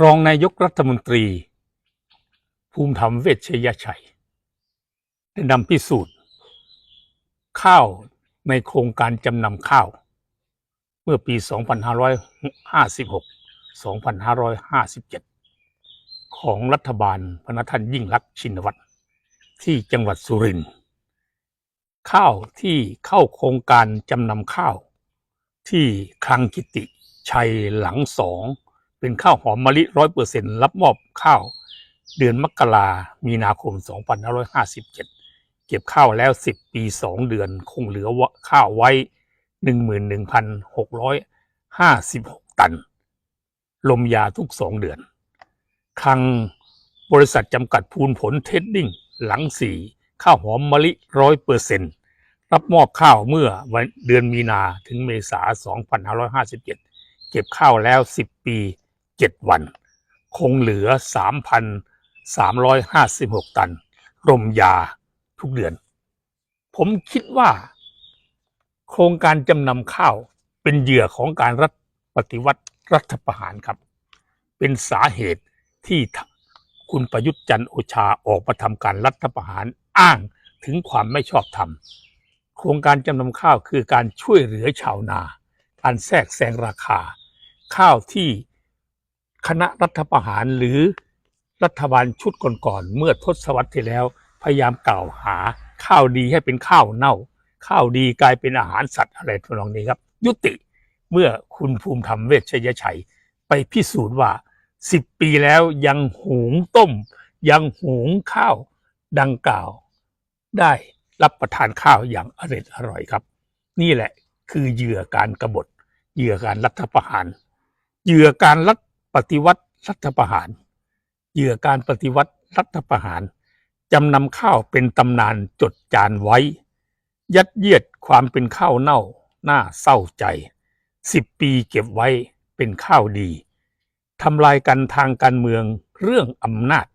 รองนายกรัฐมนตรี ภูมิธรรมเวชยชัย ได้นำพิสูจน์ ข้าวในโครงการจำนำข้าว เมื่อปี 2556 2557 ของรัฐบาลพระท่านยิ่งรักษณ์ชินวัตรที่จังหวัดสุรินทร์ข้าวที่เข้าโครงการจำนำข้าว ที่คลังกิติชัยหลังสอง เป็นข้าวหอมมะลิร้อยเปอร์เซ็นรับมอบข้าว เดือนมกรามีนาคม 2557 เก็บข้าวแล้ว 10 ปี 2 เดือนคงเหลือข้าวไว้ 11,656 ตัน ลมยาทุก 2 เดือนคังบริษัทจำกัดพูนผลเทดดิ้งหลังสี่ข้าวหอมมะลิร้อยเปอร์เซ็นต์รับมอบข้าวเมื่อวันเดือนมีนาถึงเมษา 2557 เก็บข้าวแล้ว 10 ปี 7 วัน คงเหลือ 3,356 ตันรมยาทุกเดือน ผมคิดว่า โครงการจำนำข้าวเป็นเหยื่อของการรัฐปฏิวัติรัฐประหารครับ เป็นสาเหตุที่คุณประยุทธ์จันทร์โอชาออกมาทำการรัฐประหารอ้างถึงความไม่ชอบธรรม โครงการจำนำข้าวคือการช่วยเหลือชาวนา การแทรกแซงราคา ข้าวที่ คณะรัฐประหารหรือรัฐบาลชุดก่อนๆเมื่อทศวรรษที่แล้ว พยายามกล่าวหาข้าวดีให้เป็นข้าวเน่า ข้าวดีกลายเป็นอาหารสัตว์อะไรทำนองนี้ครับ ยุติเมื่อคุณภูมิธรรมเวชยชัย ไปพิสูจน์ว่าสิบปีแล้วยังหุงต้ม ยังหุงข้าวดังกล่าว ได้รับประทานข้าวอย่างอร่อยอร่อยครับ นี่แหละคือเหยื่อการกบฏเหยื่อการรัฐประหารเหยื่อการรัฐ ปฏิวัติรัฐประหาร เหยื่อการปฏิวัติรัฐประหาร จำนำข้าวเป็นตำนานจดจานไว้ ยัดเยียดความเป็นข้าวเน่าน่าเศร้าใจสิบปีเก็บไว้เป็นข้าวดีทำลายกันทางการเมืองเรื่องอำนาจ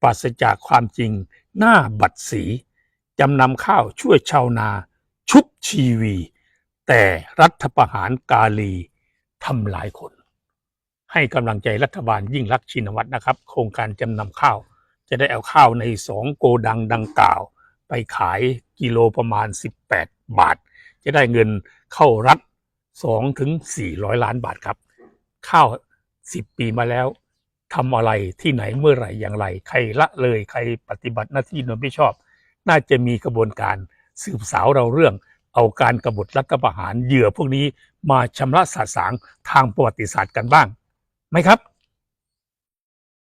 ปราศจากความจริงหน้าบัดสีจำนำข้าวช่วยชาวนา ชุบชีวี แต่รัฐประหารกาลีทำลายคน ให้กำลังใจรัฐบาลยิ่งรักชินวัตรนะครับ โครงการจำนำข้าว จะได้เอาข้าวในสองโกดังดังกล่าว ไปขายกิโลประมาณ 18 บาท จะได้เงินเข้ารัฐ2ถึง400 ล้านบาทครับ ข้าว 10 ปีมาแล้วทำอะไรที่ไหนเมื่อไหร่อย่างไร ใครละเลยใครปฏิบัติหน้าที่โดยไม่ชอบ น่าจะมีกระบวนการสืบสาวเราเรื่อง เอาการกบฏรัฐประหารเหยื่อพวกนี้มาชำระสาสางทางประวัติศาสตร์กันบ้าง ไหมครับ